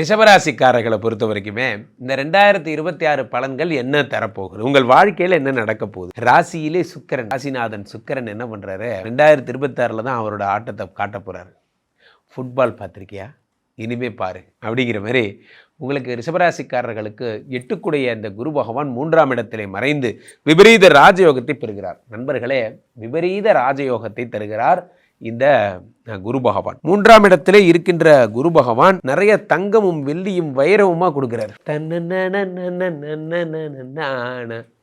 ரிஷபராசிக்காரர்களை பொறுத்த வரைக்குமே இந்த ரெண்டாயிரத்தி இருபத்தி ஆறு பலன்கள் என்ன தரப்போகுது? உங்கள் வாழ்க்கையில் என்ன நடக்க போகுது? ராசியிலே சுக்கரன் ராசிநாதன் சுக்கரன் என்ன பண்ணுறாரு ரெண்டாயிரத்தி இருபத்தி ஆறில் தான் அவரோட ஆட்டத்தை காட்ட போகிறாரு ஃபுட்பால் பார்த்துருக்கியா? இனிமே பாரு. அப்படிங்கிற மாதிரி உங்களுக்கு ரிஷபராசிக்காரர்களுக்கு எட்டுக்குடைய அந்த குரு பகவான் மூன்றாம் இடத்திலே மறைந்து விபரீத ராஜயோகத்தை பெறுகிறார். நண்பர்களே விபரீத ராஜயோகத்தை தருகிறார். இந்த குரு பகவான். மூன்றாம் இடத்திலே இருக்கின்ற குரு பகவான் நிறைய தங்கமும் வெள்ளியும் வைரவுமா கொடுக்கிறார்.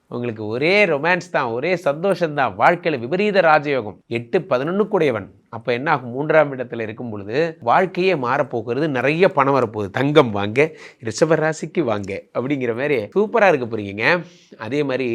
உங்களுக்கு ஒரே ரொமான்ஸ் தான் ஒரே சந்தோஷம் தான் வாழ்க்கையில் விபரீத ராஜயோகம். எட்டு பதினொன்று கூடையவன் அப்போ என்ன ஆகும் மூன்றாம் இடத்துல இருக்கும் பொழுது வாழ்க்கையே மாறப்போகிறது. நிறைய பணம் வரப்போகுது. தங்கம் வாங்க ரிஷபராசிக்கு வாங்க அப்படிங்கிற மாதிரி சூப்பராக இருக்க போகிறீங்க அதே மாதிரி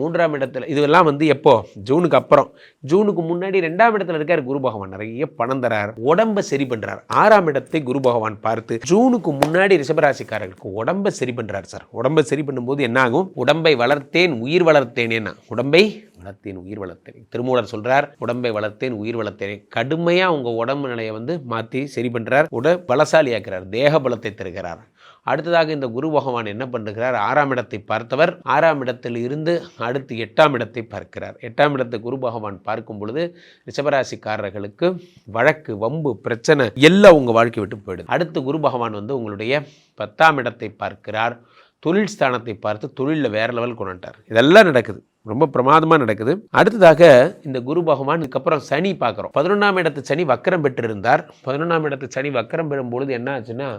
மூன்றாம் இடத்துல இதெல்லாம் வந்து எப்போ? ஜூனுக்கு அப்புறம். ஜூனுக்கு முன்னாடி ரெண்டாம் இடத்துல இருக்கார் குரு பகவான். நிறைய பணம் தரார். உடம்ப சரி பண்ணுறார் ஆறாம் இடத்தை குரு பகவான் பார்த்து ஜூனுக்கு முன்னாடி ரிஷபராசிக்காரர்களுக்கு உடம்பை சரி பண்ணுறார் சார். உடம்பை சரி பண்ணும்போது என்ன ஆகும் உடம்பை வளர்த்தேன் உயிர் வளர்த்தேனேன்னா. உடம்பை வளர்த்தேன் உயிர் வளர்த்தேன் திருமூலர் சொல்றார் உடம்பை வளர்த்தேன் உயிர் வளர்த்தேன் கடுமையாக உங்கள் உடம்பு நிலையை வந்து மாற்றி சரி பண்ணுறார் உட பலசாலியாக்குறார் தேக பலத்தை தருகிறார். அடுத்ததாக இந்த குரு பகவான் என்ன பண்ணுகிறார்? ஆறாம் இடத்தை பார்த்தவர் ஆறாம் இடத்தில் இருந்து அடுத்து எட்டாம் இடத்தை பார்க்கிறார். எட்டாம் இடத்தை குரு பகவான் பார்க்கும் பொழுது ரிஷபராசிக்காரர்களுக்கு வழக்கு வம்பு பிரச்சனை எல்லாம் உங்கள் வாழ்க்கை விட்டு போயிடுது. அடுத்து குரு பகவான் வந்து உங்களுடைய பத்தாம் இடத்தை பார்க்கிறார். தொழில் ஸ்தானத்தை பார்த்து தொழிலில் வேற லெவல் கொண்டு வந்துட்டார் இதெல்லாம் நடக்குது. ரொம்ப பிரமாதமாக நடக்குது. அடுத்ததாக இந்த குரு பகவான் இதுக்கப்புறம் சனி பார்க்குறோம். பதினொன்றாம் இடத்து சனி வக்கரம் பெற்றிருந்தார். பதினொன்றாம் இடத்து சனி வக்கரம் பெறும்பொழுது என்ன ஆச்சுன்னா